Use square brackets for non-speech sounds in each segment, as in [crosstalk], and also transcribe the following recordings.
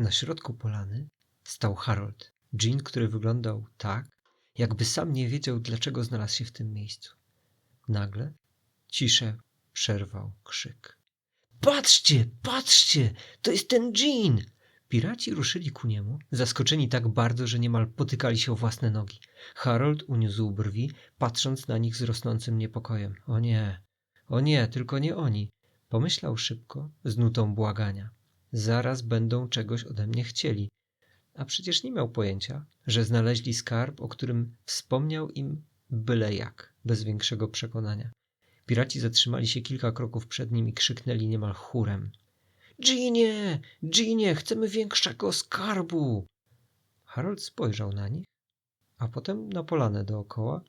Na środku polany stał Harold, Jean, który wyglądał tak, jakby sam nie wiedział, dlaczego znalazł się w tym miejscu. Nagle ciszę przerwał krzyk. Patrzcie, patrzcie, to jest ten Jean! Piraci ruszyli ku niemu, zaskoczeni tak bardzo, że niemal potykali się o własne nogi. Harold uniósł brwi, patrząc na nich z rosnącym niepokojem. O nie, o nie, tylko nie oni. Pomyślał szybko, z nutą błagania. Zaraz będą czegoś ode mnie chcieli. A przecież nie miał pojęcia, że znaleźli skarb, o którym wspomniał im byle jak, bez większego przekonania. Piraci zatrzymali się kilka kroków przed nim i krzyknęli niemal chórem. Ginie! Ginie! Chcemy większego skarbu! Harold spojrzał na nich, a potem na polanę dookoła.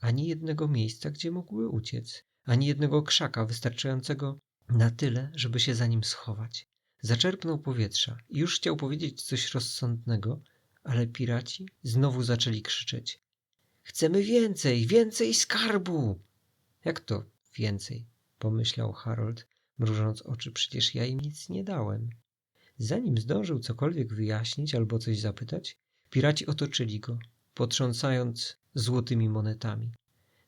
Ani jednego miejsca, gdzie mógłby uciec, ani jednego krzaka wystarczającego na tyle, żeby się za nim schować. Zaczerpnął powietrza i już chciał powiedzieć coś rozsądnego, ale piraci znowu zaczęli krzyczeć. Chcemy więcej, więcej skarbu! Jak to więcej? pomyślał Harold, mrużąc oczy, przecież ja im nic nie dałem. Zanim zdążył cokolwiek wyjaśnić albo coś zapytać, piraci otoczyli go, potrząsając złotymi monetami.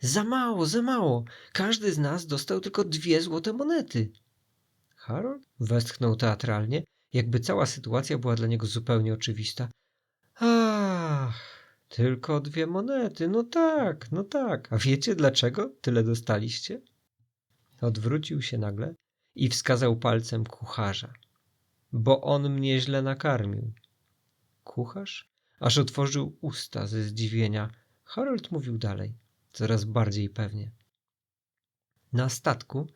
Za mało, za mało! Każdy z nas dostał tylko dwie złote monety. Harold westchnął teatralnie, jakby cała sytuacja była dla niego zupełnie oczywista. Ach, tylko dwie monety, no tak, no tak. A wiecie dlaczego tyle dostaliście? Odwrócił się nagle i wskazał palcem kucharza. Bo on mnie źle nakarmił. Kucharz aż otworzył usta ze zdziwienia. Harold mówił dalej, coraz bardziej pewnie. Na statku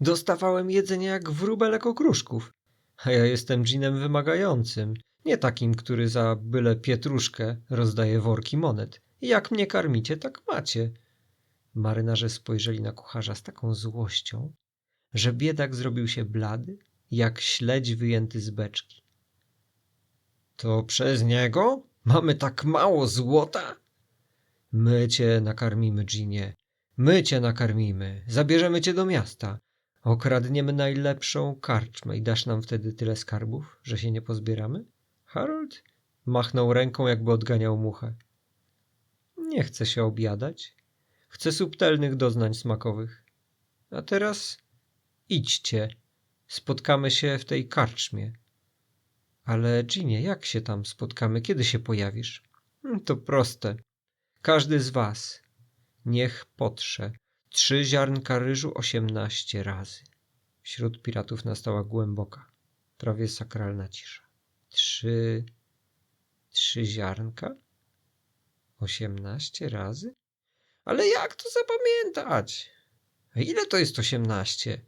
dostawałem jedzenie jak wróbelek okruszków, a ja jestem dżinem wymagającym, nie takim, który za byle pietruszkę rozdaje worki monet. Jak mnie karmicie, tak macie. Marynarze spojrzeli na kucharza z taką złością, że biedak zrobił się blady, jak śledź wyjęty z beczki. To przez niego mamy tak mało złota? My cię nakarmimy, Ginie. My cię nakarmimy. Zabierzemy cię do miasta. Okradniemy najlepszą karczmę i dasz nam wtedy tyle skarbów, że się nie pozbieramy? Harold machnął ręką, jakby odganiał muchę. Nie chcę się obiadać. Chcę subtelnych doznań smakowych. A teraz idźcie. Spotkamy się w tej karczmie. Ale Ginie, jak się tam spotkamy? Kiedy się pojawisz? Hmm, to proste. Każdy z was niech potrze trzy ziarnka ryżu osiemnaście razy. Wśród piratów nastała głęboka, prawie sakralna cisza. Trzy... trzy ziarnka? Osiemnaście razy? Ale jak to zapamiętać? Ile to jest osiemnaście?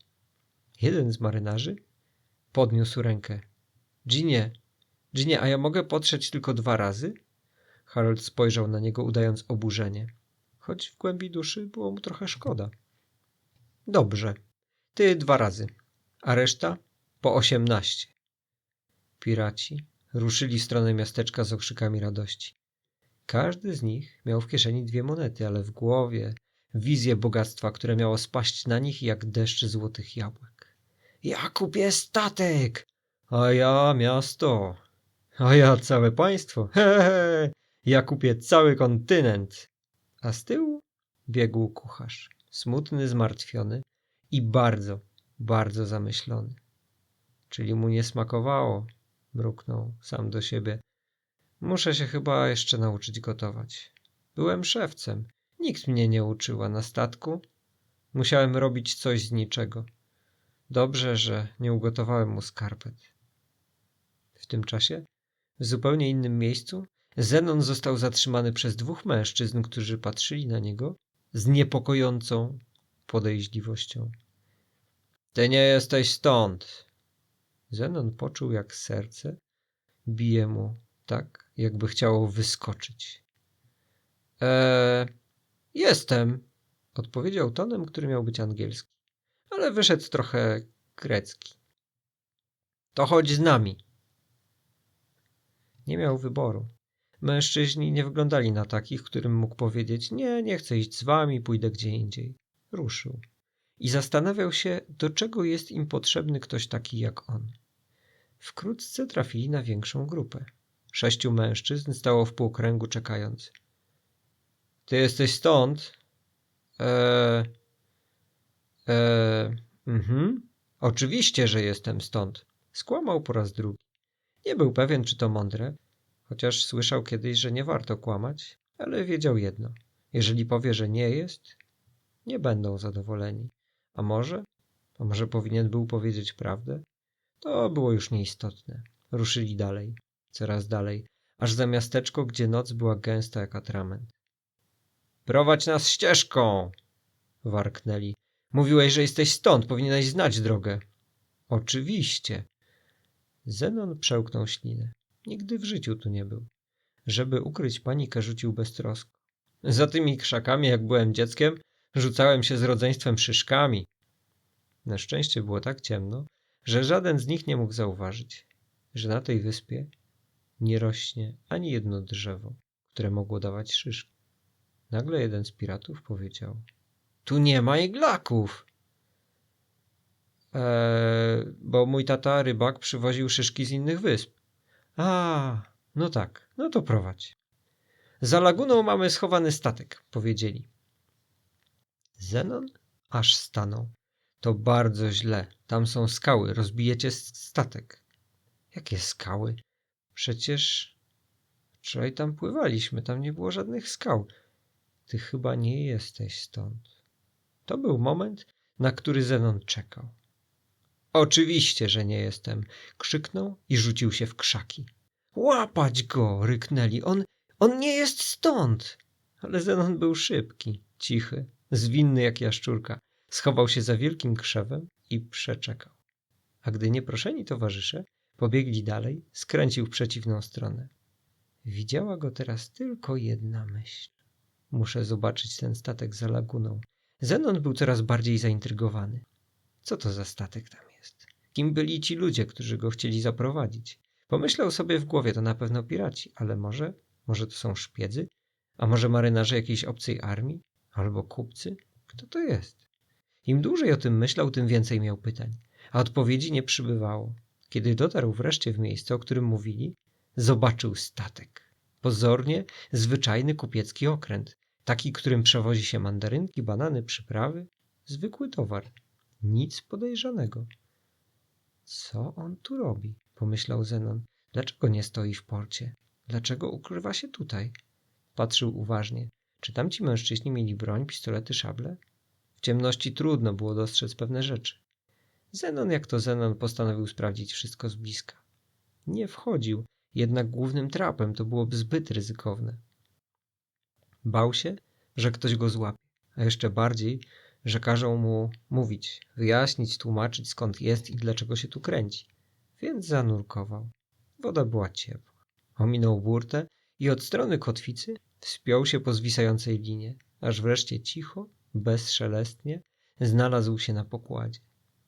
Jeden z marynarzy podniósł rękę. Ginie, Ginie, a ja mogę potrzeć tylko dwa razy? Harold spojrzał na niego, udając oburzenie, choć w głębi duszy było mu trochę szkoda. Dobrze, ty dwa razy, a reszta po osiemnaście. Piraci ruszyli w stronę miasteczka z okrzykami radości. Każdy z nich miał w kieszeni dwie monety, ale w głowie wizję bogactwa, które miało spaść na nich jak deszcz złotych jabłek. Ja kupię statek, a ja miasto, a ja całe państwo, [laughs] he, he, ja kupię cały kontynent. A z tyłu biegł kucharz, smutny, zmartwiony i bardzo, bardzo zamyślony. Czyli mu nie smakowało, mruknął sam do siebie. Muszę się chyba jeszcze nauczyć gotować. Byłem szewcem. Nikt mnie nie uczył, a na statku musiałem robić coś z niczego. Dobrze, że nie ugotowałem mu skarpet. W tym czasie, w zupełnie innym miejscu, Zenon został zatrzymany przez dwóch mężczyzn, którzy patrzyli na niego z niepokojącą podejrzliwością. Ty nie jesteś stąd. Zenon poczuł, jak serce bije mu tak, jakby chciało wyskoczyć. Eee, jestem, odpowiedział tonem, który miał być angielski, ale wyszedł trochę grecki. To chodź z nami. Nie miał wyboru. Mężczyźni nie wyglądali na takich, którym mógł powiedzieć: Nie, nie chcę iść z wami, pójdę gdzie indziej. Ruszył. I zastanawiał się, do czego jest im potrzebny ktoś taki jak on. Wkrótce trafili na większą grupę. Sześciu mężczyzn stało w półkręgu czekając. Ty jesteś stąd? Eee... Eee... Mhm. Oczywiście, że jestem stąd. Skłamał po raz drugi. Nie był pewien, czy to mądre, chociaż słyszał kiedyś, że nie warto kłamać, ale wiedział jedno. Jeżeli powie, że nie jest, nie będą zadowoleni. A może? A może powinien był powiedzieć prawdę? To było już nieistotne. Ruszyli dalej, coraz dalej, aż za miasteczko, gdzie noc była gęsta jak atrament. Prowadź nas ścieżką! warknęli. Mówiłeś, że jesteś stąd, powinieneś znać drogę. Oczywiście. Zenon przełknął ślinę. Nigdy w życiu tu nie był. Żeby ukryć panikę, rzucił beztrosko. Za tymi krzakami, jak byłem dzieckiem, rzucałem się z rodzeństwem szyszkami. Na szczęście było tak ciemno, że żaden z nich nie mógł zauważyć, że na tej wyspie nie rośnie ani jedno drzewo, które mogło dawać szyszki. Nagle jeden z piratów powiedział: Tu nie ma iglaków! Eee, bo mój tata rybak przywoził szyszki z innych wysp. A, no tak, no to prowadź. Za laguną mamy schowany statek, powiedzieli. Zenon aż stanął. To bardzo źle. Tam są skały. Rozbijecie statek. Jakie skały? Przecież wczoraj tam pływaliśmy. Tam nie było żadnych skał. Ty chyba nie jesteś stąd. To był moment, na który Zenon czekał. Oczywiście, że nie jestem. Krzyknął i rzucił się w krzaki. Łapać go! ryknęli. On, on nie jest stąd! Ale Zenon był szybki, cichy, zwinny jak jaszczurka. Schował się za wielkim krzewem i przeczekał. A gdy nieproszeni towarzysze pobiegli dalej, skręcił w przeciwną stronę. Widziała go teraz tylko jedna myśl. Muszę zobaczyć ten statek za laguną. Zenon był coraz bardziej zaintrygowany. Co to za statek tam? Kim byli ci ludzie, którzy go chcieli zaprowadzić? Pomyślał sobie w głowie, to na pewno piraci, ale może, może to są szpiedzy? A może marynarze jakiejś obcej armii? Albo kupcy? Kto to jest? Im dłużej o tym myślał, tym więcej miał pytań, a odpowiedzi nie przybywało. Kiedy dotarł wreszcie w miejsce, o którym mówili, zobaczył statek. Pozornie zwyczajny kupiecki okręt, taki, którym przewozi się mandarynki, banany, przyprawy, zwykły towar. Nic podejrzanego. Co on tu robi? pomyślał Zenon. Dlaczego nie stoi w porcie? Dlaczego ukrywa się tutaj? Patrzył uważnie. Czy tamci mężczyźni mieli broń, pistolety, szable? W ciemności trudno było dostrzec pewne rzeczy. Zenon jak to Zenon postanowił sprawdzić wszystko z bliska. Nie wchodził, jednak głównym trapem to byłoby zbyt ryzykowne. Bał się, że ktoś go złapie, a jeszcze bardziej, że każą mu mówić, wyjaśnić, tłumaczyć skąd jest i dlaczego się tu kręci. Więc zanurkował. Woda była ciepła. Ominął burtę i od strony kotwicy wspiął się po zwisającej linie, aż wreszcie cicho, bezszelestnie znalazł się na pokładzie.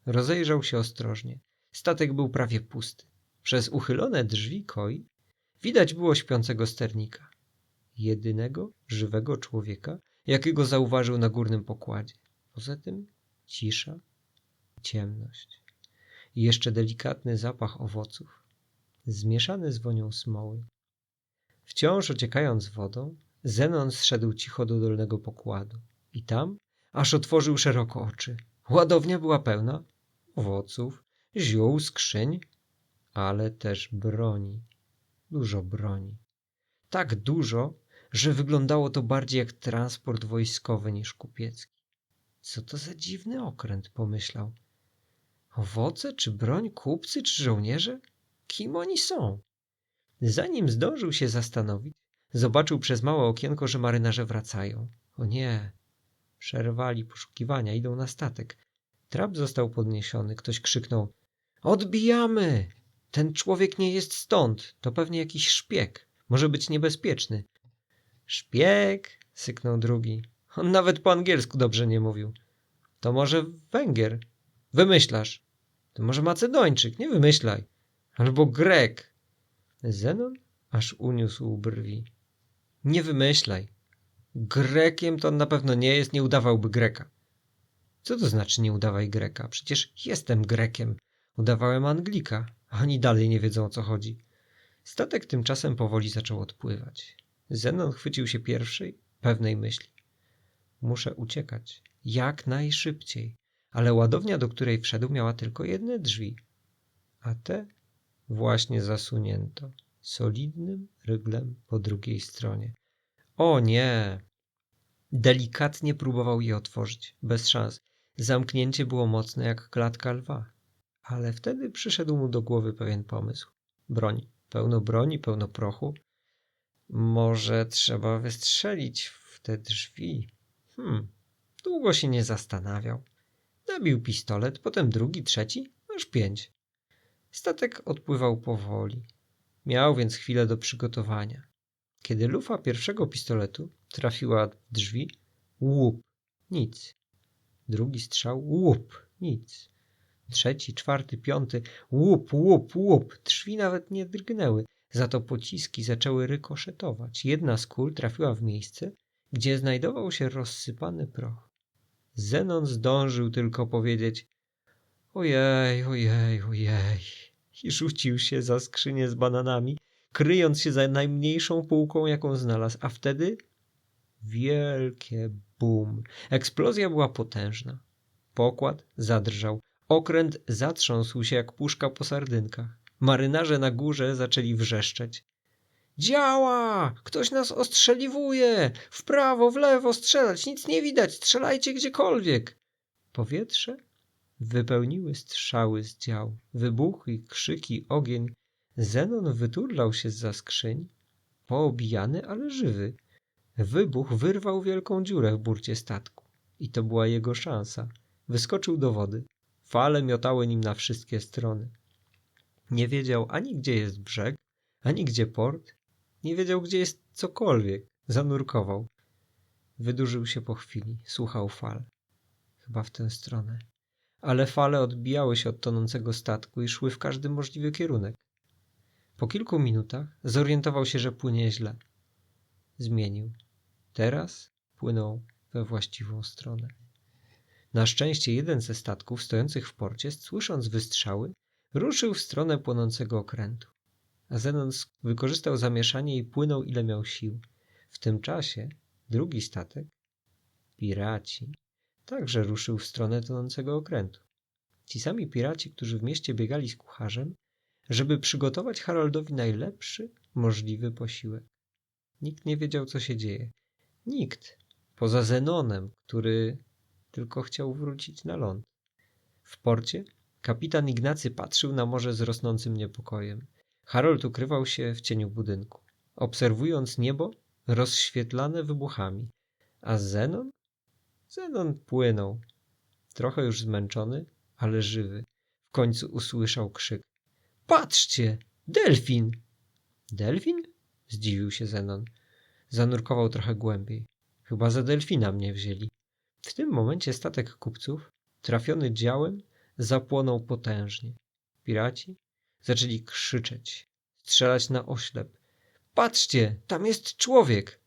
Rozejrzał się ostrożnie. Statek był prawie pusty. Przez uchylone drzwi koi widać było śpiącego sternika. Jedynego żywego człowieka, jakiego zauważył na górnym pokładzie. Poza tym cisza, ciemność i jeszcze delikatny zapach owoców, zmieszany z wonią smoły. Wciąż ociekając wodą, Zenon zszedł cicho do dolnego pokładu i tam aż otworzył szeroko oczy. Ładownia była pełna owoców, ziół, skrzyń, ale też broni. Dużo broni. Tak dużo, że wyglądało to bardziej jak transport wojskowy niż kupiecki. Co to za dziwny okręt, pomyślał. Owoce, czy broń, kupcy, czy żołnierze? Kim oni są? Zanim zdążył się zastanowić, zobaczył przez małe okienko, że marynarze wracają. O nie, przerwali poszukiwania, idą na statek. Trap został podniesiony, ktoś krzyknął: Odbijamy! Ten człowiek nie jest stąd, to pewnie jakiś szpieg. Może być niebezpieczny. Szpieg? syknął drugi. On nawet po angielsku dobrze nie mówił. To może Węgier? Wymyślasz. To może Macedończyk, nie wymyślaj. Albo Grek. Zenon aż uniósł brwi. Nie wymyślaj. Grekiem to on na pewno nie jest, nie udawałby Greka. Co to znaczy nie udawaj Greka? Przecież jestem Grekiem. Udawałem Anglika. Oni dalej nie wiedzą o co chodzi. Statek tymczasem powoli zaczął odpływać. Zenon chwycił się pierwszej, pewnej myśli. Muszę uciekać. Jak najszybciej. Ale ładownia, do której wszedł, miała tylko jedne drzwi. A te właśnie zasunięto solidnym ryglem po drugiej stronie. O nie! Delikatnie próbował je otworzyć, bez szans. Zamknięcie było mocne jak klatka lwa. Ale wtedy przyszedł mu do głowy pewien pomysł. Broń. Pełno broni, pełno prochu. Może trzeba wystrzelić w te drzwi. Hmm. Długo się nie zastanawiał. Nabił pistolet, potem drugi, trzeci, aż pięć. Statek odpływał powoli. Miał więc chwilę do przygotowania. Kiedy lufa pierwszego pistoletu trafiła w drzwi, łup, nic. Drugi strzał, łup, nic. Trzeci, czwarty, piąty, łup, łup, łup. Drzwi nawet nie drgnęły. Za to pociski zaczęły rykoszetować. Jedna z kul trafiła w miejsce, gdzie znajdował się rozsypany proch. Zenon zdążył tylko powiedzieć ojej, ojej, ojej i rzucił się za skrzynię z bananami, kryjąc się za najmniejszą półką, jaką znalazł, a wtedy wielkie bum. Eksplozja była potężna. Pokład zadrżał. Okręt zatrząsł się jak puszka po sardynkach. Marynarze na górze zaczęli wrzeszczeć. Działa! Ktoś nas ostrzeliwuje! W prawo, w lewo strzelać, nic nie widać, strzelajcie gdziekolwiek! Powietrze wypełniły strzały z dział, wybuchy, krzyki, ogień. Zenon wyturlał się z za skrzyń, poobijany, ale żywy. Wybuch wyrwał wielką dziurę w burcie statku. I to była jego szansa. Wyskoczył do wody. Fale miotały nim na wszystkie strony. Nie wiedział ani gdzie jest brzeg, ani gdzie port. Nie wiedział gdzie jest cokolwiek. Zanurkował. Wydłużył się po chwili. Słuchał fal. Chyba w tę stronę. Ale fale odbijały się od tonącego statku i szły w każdy możliwy kierunek. Po kilku minutach zorientował się, że płynie źle. Zmienił. Teraz płynął we właściwą stronę. Na szczęście jeden ze statków stojących w porcie, słysząc wystrzały, ruszył w stronę płonącego okrętu. A Zenon wykorzystał zamieszanie i płynął ile miał sił. W tym czasie drugi statek, piraci, także ruszył w stronę tonącego okrętu. Ci sami piraci, którzy w mieście biegali z kucharzem, żeby przygotować Haroldowi najlepszy możliwy posiłek. Nikt nie wiedział, co się dzieje. Nikt, poza Zenonem, który tylko chciał wrócić na ląd. W porcie kapitan Ignacy patrzył na morze z rosnącym niepokojem. Harold ukrywał się w cieniu budynku, obserwując niebo rozświetlane wybuchami, a Zenon? Zenon płynął, trochę już zmęczony, ale żywy. W końcu usłyszał krzyk. Patrzcie! Delfin! Delfin? Zdziwił się Zenon. Zanurkował trochę głębiej. Chyba za delfina mnie wzięli. W tym momencie statek kupców, trafiony działem, zapłonął potężnie. Piraci zaczęli krzyczeć, strzelać na oślep. Patrzcie, tam jest człowiek!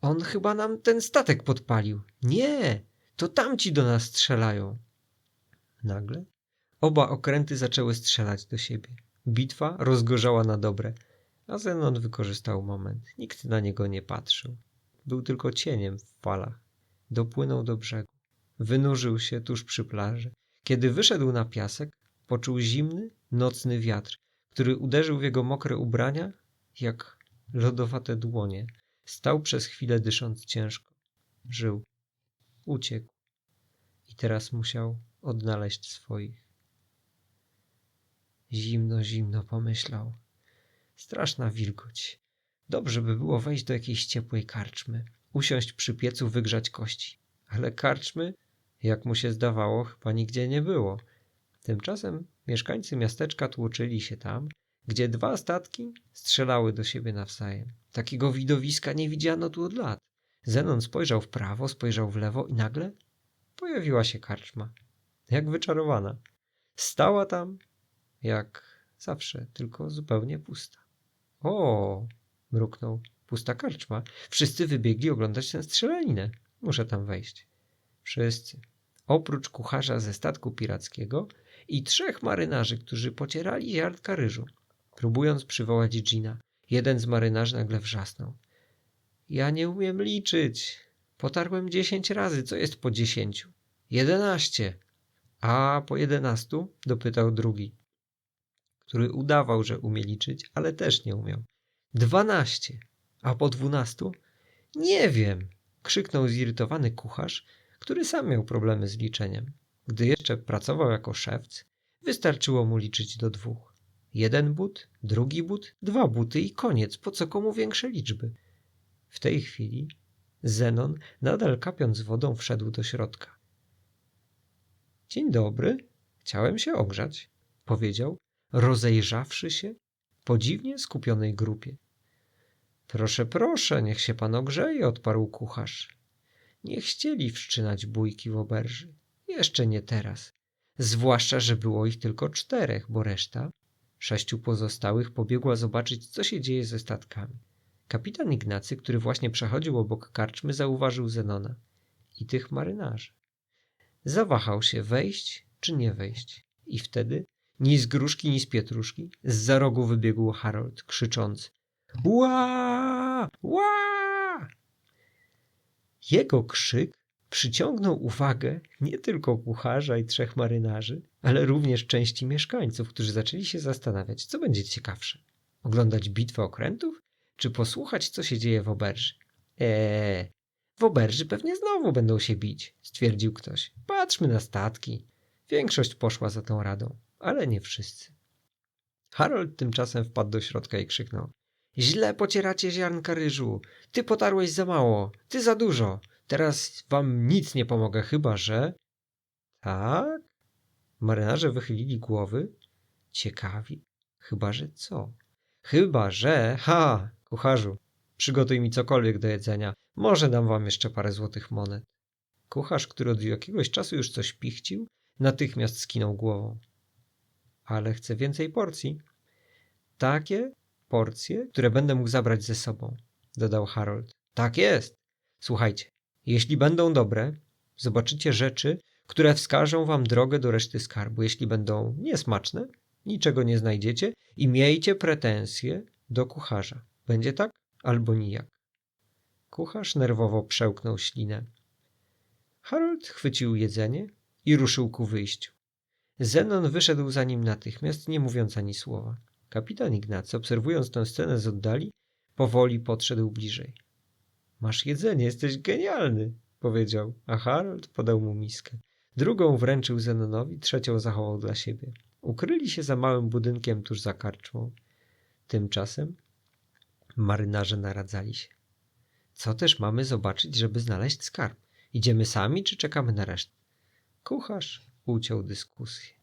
On chyba nam ten statek podpalił. Nie, to tamci do nas strzelają. Nagle oba okręty zaczęły strzelać do siebie. Bitwa rozgorzała na dobre, a Zenon wykorzystał moment. Nikt na niego nie patrzył. Był tylko cieniem w falach. Dopłynął do brzegu. Wynurzył się tuż przy plaży. Kiedy wyszedł na piasek, poczuł zimny, nocny wiatr, który uderzył w jego mokre ubrania jak lodowate dłonie. Stał przez chwilę dysząc ciężko. Żył. Uciekł. I teraz musiał odnaleźć swoich. Zimno, zimno pomyślał. Straszna wilgoć. Dobrze by było wejść do jakiejś ciepłej karczmy, usiąść przy piecu, wygrzać kości. Ale karczmy, jak mu się zdawało, chyba nigdzie nie było. Tymczasem mieszkańcy miasteczka tłoczyli się tam, gdzie dwa statki strzelały do siebie nawzajem. Takiego widowiska nie widziano tu od lat. Zenon spojrzał w prawo, spojrzał w lewo i nagle pojawiła się karczma. Jak wyczarowana. Stała tam jak zawsze, tylko zupełnie pusta. O, mruknął. Pusta karczma. Wszyscy wybiegli oglądać tę strzelaninę. Muszę tam wejść. Wszyscy. Oprócz kucharza ze statku pirackiego i trzech marynarzy, którzy pocierali ziarnka ryżu. Próbując przywołać Gina, jeden z marynarzy nagle wrzasnął. Ja nie umiem liczyć. Potarłem dziesięć razy. Co jest po dziesięciu? Jedenaście. A po jedenastu? dopytał drugi, który udawał, że umie liczyć, ale też nie umiał. Dwanaście. A po dwunastu? Nie wiem, krzyknął zirytowany kucharz, który sam miał problemy z liczeniem. Gdy jeszcze pracował jako szewc, wystarczyło mu liczyć do dwóch. Jeden but, drugi but, dwa buty i koniec. Po co komu większe liczby? W tej chwili Zenon, nadal kapiąc wodą, wszedł do środka. Dzień dobry, chciałem się ogrzać, powiedział, rozejrzawszy się po dziwnie skupionej grupie. Proszę, proszę, niech się pan ogrzeje, odparł kucharz. Nie chcieli wszczynać bójki w oberży. Jeszcze nie teraz. Zwłaszcza, że było ich tylko czterech, bo reszta, sześciu pozostałych, pobiegła zobaczyć, co się dzieje ze statkami. Kapitan Ignacy, który właśnie przechodził obok karczmy, zauważył Zenona i tych marynarzy. Zawahał się wejść czy nie wejść. I wtedy, ni z gruszki, ni z pietruszki, z za rogu wybiegł Harold, krzycząc Ła! Ła! Jego krzyk przyciągnął uwagę nie tylko kucharza i trzech marynarzy, ale również części mieszkańców, którzy zaczęli się zastanawiać, co będzie ciekawsze. Oglądać bitwę okrętów, czy posłuchać, co się dzieje w oberży. Eee, w oberży pewnie znowu będą się bić, stwierdził ktoś. Patrzmy na statki. Większość poszła za tą radą, ale nie wszyscy. Harold tymczasem wpadł do środka i krzyknął. Źle pocieracie ziarnka ryżu. Ty potarłeś za mało, ty za dużo. Teraz wam nic nie pomogę, chyba że... Tak? Marynarze wychylili głowy. Ciekawi. Chyba że co? Chyba że... Ha! Kucharzu, przygotuj mi cokolwiek do jedzenia. Może dam wam jeszcze parę złotych monet. Kucharz, który od jakiegoś czasu już coś pichcił, natychmiast skinął głową. Ale chcę więcej porcji. Takie porcje, które będę mógł zabrać ze sobą, dodał Harold. Tak jest. Słuchajcie, jeśli będą dobre, zobaczycie rzeczy, które wskażą wam drogę do reszty skarbu. Jeśli będą niesmaczne, niczego nie znajdziecie i miejcie pretensje do kucharza. Będzie tak albo nijak. Kucharz nerwowo przełknął ślinę. Harold chwycił jedzenie i ruszył ku wyjściu. Zenon wyszedł za nim natychmiast, nie mówiąc ani słowa. Kapitan Ignacy, obserwując tę scenę z oddali, powoli podszedł bliżej. Masz jedzenie, jesteś genialny, powiedział, a Harold podał mu miskę. Drugą wręczył Zenonowi, trzecią zachował dla siebie. Ukryli się za małym budynkiem tuż za karczmą. Tymczasem marynarze naradzali się. Co też mamy zobaczyć, żeby znaleźć skarb? Idziemy sami, czy czekamy na resztę? Kucharz uciął dyskusję.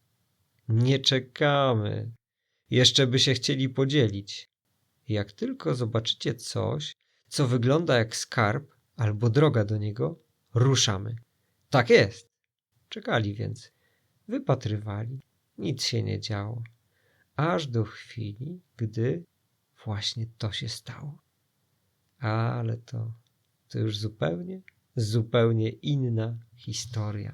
Nie czekamy. Jeszcze by się chcieli podzielić. Jak tylko zobaczycie coś, co wygląda jak skarb albo droga do niego, ruszamy. Tak jest. Czekali więc. Wypatrywali. Nic się nie działo. Aż do chwili, gdy właśnie to się stało. Ale to, to już zupełnie, zupełnie inna historia.